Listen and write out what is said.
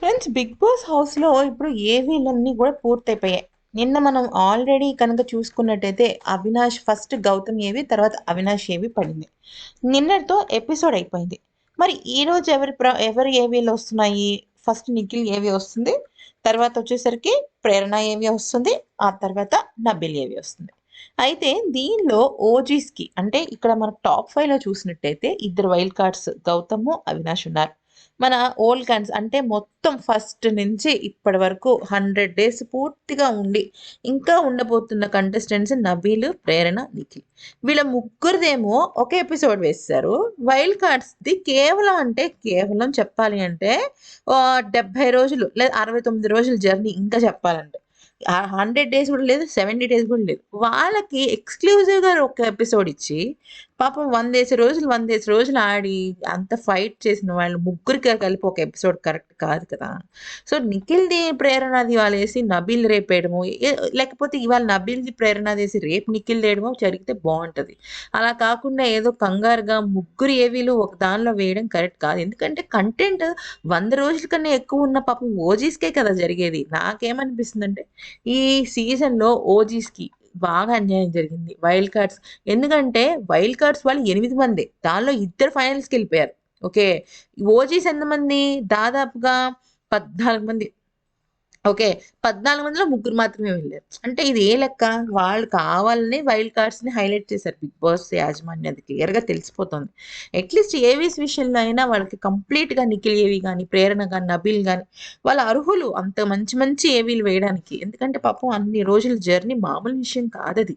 Friends big boss హౌస్లో ఇప్పుడు ఏవీలన్నీ కూడా పూర్తయిపోయాయి. నిన్న మనం ఆల్రెడీ కనుక చూసుకున్నట్టయితే అవినాష్ ఫస్ట్ గౌతమ్ ఏవి తర్వాత అవినాష్ ఏవి పడింది. నిన్నటితో ఎపిసోడ్ అయిపోయింది. మరి ఈ రోజు ఎవరి ప్ర ఎవరి ఏవీలు వస్తున్నాయి? ఫస్ట్ నిఖిల్ ఏవి వస్తుంది. తర్వాత వచ్చేసరికి ప్రేరణ ఏవి వస్తుంది. ఆ తర్వాత నబిల్ ఏవి వస్తుంది. అయితే దీనిలో ఓజీస్కి అంటే ఇక్కడ మన టాప్ ఫైవ్లో చూసినట్టయితే ఇద్దరు వైల్డ్ కార్డ్స్ గౌతము అవినాష్ ఉన్నారు. మన ఓల్డ్ కన్స్ అంటే మొత్తం ఫస్ట్ నుంచి ఇప్పటి వరకు హండ్రెడ్ డేస్ పూర్తిగా ఉండి ఇంకా ఉండబోతున్న కంటెస్టెంట్స్ నవీలు ప్రేరణ నిఖిల్. వీళ్ళ ముగ్గురిదేమో ఒక ఎపిసోడ్ వేస్తారు. వైల్డ్ కార్డ్స్ది కేవలం అంటే కేవలం చెప్పాలి అంటే డెబ్బై రోజులు లేదా అరవై తొమ్మిది రోజుల జర్నీ ఇంకా చెప్పాలంటే. హండ్రెడ్ డేస్ కూడా లేదు సెవెంటీ డేస్ కూడా లేదు. వాళ్ళకి ఎక్స్క్లూజివ్గా ఒక ఎపిసోడ్ ఇచ్చి పాపం వందేసి రోజులు వందేసి రోజులు ఆడి అంత ఫైట్ చేసిన వాళ్ళు ముగ్గురికి కలిపి ఒక ఎపిసోడ్ కరెక్ట్ కాదు కదా. సో నిఖిల్ది ప్రేరణది వాళ్ళేసి నబీల్ నబిల్ రేపేయడము లేకపోతే ఇవాళ నబిల్ది ప్రేరణదేసి రేపు నిఖిల్ వేయడమో జరిగితే బాగుంటుంది. అలా కాకుండా ఏదో కంగారుగా ముగ్గురు ఏవీలు ఒక దానిలో వేయడం కరెక్ట్ కాదు. ఎందుకంటే కంటెంట్ వంద రోజుల కన్నా ఎక్కువ ఉన్న పాపం ఓజీస్కే కదా జరిగేది. నాకేమనిపిస్తుందంటే ఈ సీజన్లో ఓజీస్కి బాగా అన్యాయం జరిగింది. Wild cards. ఎందుకంటే వైల్డ్ కార్డ్స్ వాళ్ళు ఎనిమిది మంది. దానిలో ఇద్దరు ఫైనల్స్కి వెళ్ళిపోయారు. ఓకే. ఓజీస్ ఎంతమంది? దాదాపుగా పద్నాలుగు మంది. ఓకే. పద్నాలుగు మందిలో ముగ్గురు మాత్రమే వెళ్ళారు. అంటే ఇది ఏ లెక్క? వాళ్ళు కావాలని వైల్డ్ కార్డ్స్ని హైలైట్ చేశారు. బిగ్ బాస్ యాజమాన్యం అది క్లియర్గా తెలిసిపోతుంది. అట్లీస్ట్ ఏవీస్ విషయంలో అయినా వాళ్ళకి కంప్లీట్గా నిఖిల్ ఏవి కానీ ప్రేరణ కానీ నబీల్ కానీ వాళ్ళ అర్హులు అంత మంచి మంచి ఏవీలు వేయడానికి. ఎందుకంటే పాపం అన్ని రోజుల జర్నీ మామూలు విషయం కాదది.